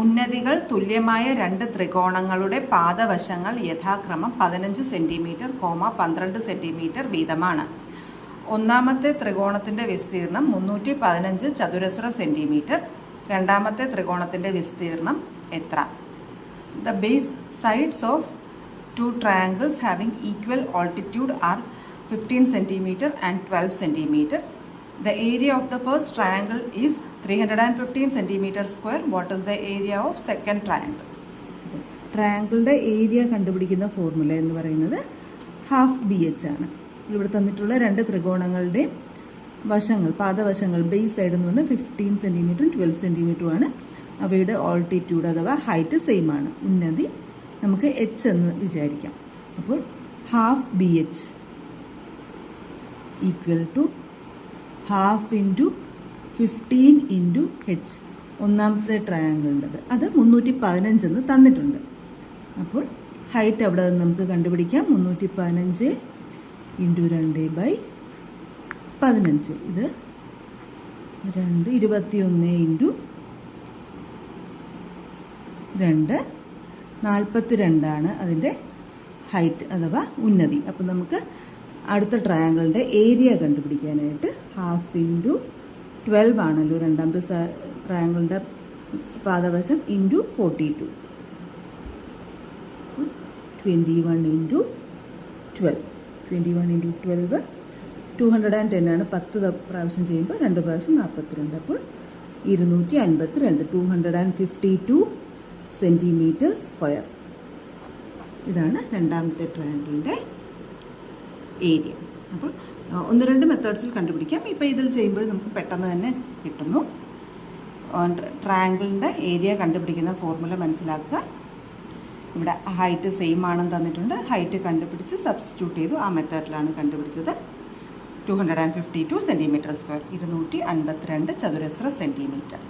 ഉന്നതികൾ തുല്യമായ രണ്ട് ത്രികോണങ്ങളുടെ പാദവശങ്ങൾ യഥാക്രമം പതിനഞ്ച് സെന്റിമീറ്റർ കോമ പന്ത്രണ്ട് സെന്റിമീറ്റർ വീതമാണ്. ഒന്നാമത്തെ ത്രികോണത്തിന്റെ വിസ്തീർണം മുന്നൂറ്റി പതിനഞ്ച് ചതുരശ്ര സെന്റിമീറ്റർ രണ്ടാമത്തെ ത്രികോണത്തിന്റെ വിസ്തീർണം എത്ര? The base sides of two triangles having equal altitude are fifteen centimetre and twelve centimetre the first triangle is three hundred and fifteen centimetre square what is the area of second triangle ട്രയാങ്കിളുടെ area കണ്ടുപിടിക്കുന്ന formula എന്ന് പറയുന്നത് half B H ആണ്. ഇവിടെ തന്നിട്ടുള്ള രണ്ട് ത്രികോണങ്ങളുടെ വശങ്ങൾ പാദവശങ്ങൾ base സൈഡിൽ നിന്ന് ഫിഫ്റ്റീൻ സെന്റിമീറ്ററും ട്വൽവ് സെന്റിമീറ്ററുമാണ് അവയുടെ ഓൾട്ടിറ്റ്യൂഡ് അഥവാ ഹൈറ്റ് സെയിം ആണ്. ഉന്നതി നമുക്ക് എച്ച് എന്ന് വിചാരിക്കാം. അപ്പോൾ half B H equal to half into fifteen into H ഒന്നാമത്തെ ട്രയാങ്കിളിന്റെത് അത് മുന്നൂറ്റി പതിനഞ്ചെന്ന് തന്നിട്ടുണ്ട്. അപ്പോൾ ഹൈറ്റ് അവിടെ നിന്ന് നമുക്ക് കണ്ടുപിടിക്കാം? മുന്നൂറ്റി പതിനഞ്ച് ഇന്റു രണ്ട് ബൈ പതിനഞ്ച്. ഇത് രണ്ട് ഇരുപത്തിയൊന്ന് ഇന്റു രണ്ട്. നാൽപ്പത്തി രണ്ടാണ് അതിന്റെ ഹൈറ്റ് അഥവാ ഉന്നതി. അപ്പോൾ നമുക്ക് അടുത്ത ട്രയാങ്കിളിന്റെ ഏരിയ കണ്ടുപിടിക്കാനായിട്ട് ഹാഫ് ഇന്റു ട്വൽവ് ആണല്ലോ രണ്ടാമത്തെ ട്രയാങ്കിളിന്റെ പാദവശം into forty two twenty one into twelve twenty one into twelve two hundred and ten ആണ് പത്ത് പ്രാവശ്യം ചെയ്യുമ്പോൾ രണ്ട് പ്രാവശ്യം നാൽപ്പത്തിരണ്ട് അപ്പോൾ ഇരുന്നൂറ്റി അൻപത്തി രണ്ട് two hundred and fifty two centimetre square ഇതാണ് രണ്ടാമത്തെ ട്രയാങ്കിളിന്റെ ഏരിയ അപ്പോൾ ഒന്ന് രണ്ട് മെത്തേഡ്സിൽ കണ്ടുപിടിക്കാം. ഇപ്പോൾ ഇതിൽ ചെയ്യുമ്പോൾ നമുക്ക് പെട്ടെന്ന് തന്നെ കിട്ടുന്നു. ട്രയാങ്കിളിന്റെ ഏരിയ കണ്ടുപിടിക്കുന്ന ഫോർമുല മനസ്സിലാക്കുക. ഇവിടെ ഹൈറ്റ് സെയിം ആണെന്ന് തന്നിട്ടുണ്ട്. ഹൈറ്റ് കണ്ടുപിടിച്ച് സബ്സ്റ്റിറ്റ്യൂട്ട് ചെയ്തു. ആ മെത്തേഡിലാണ് കണ്ടുപിടിച്ചത്. Two hundred and fifty two centimetre square ഇരുന്നൂറ്റി അൻപത്തിരണ്ട് ചതുരശ്ര സെന്റിമീറ്റർ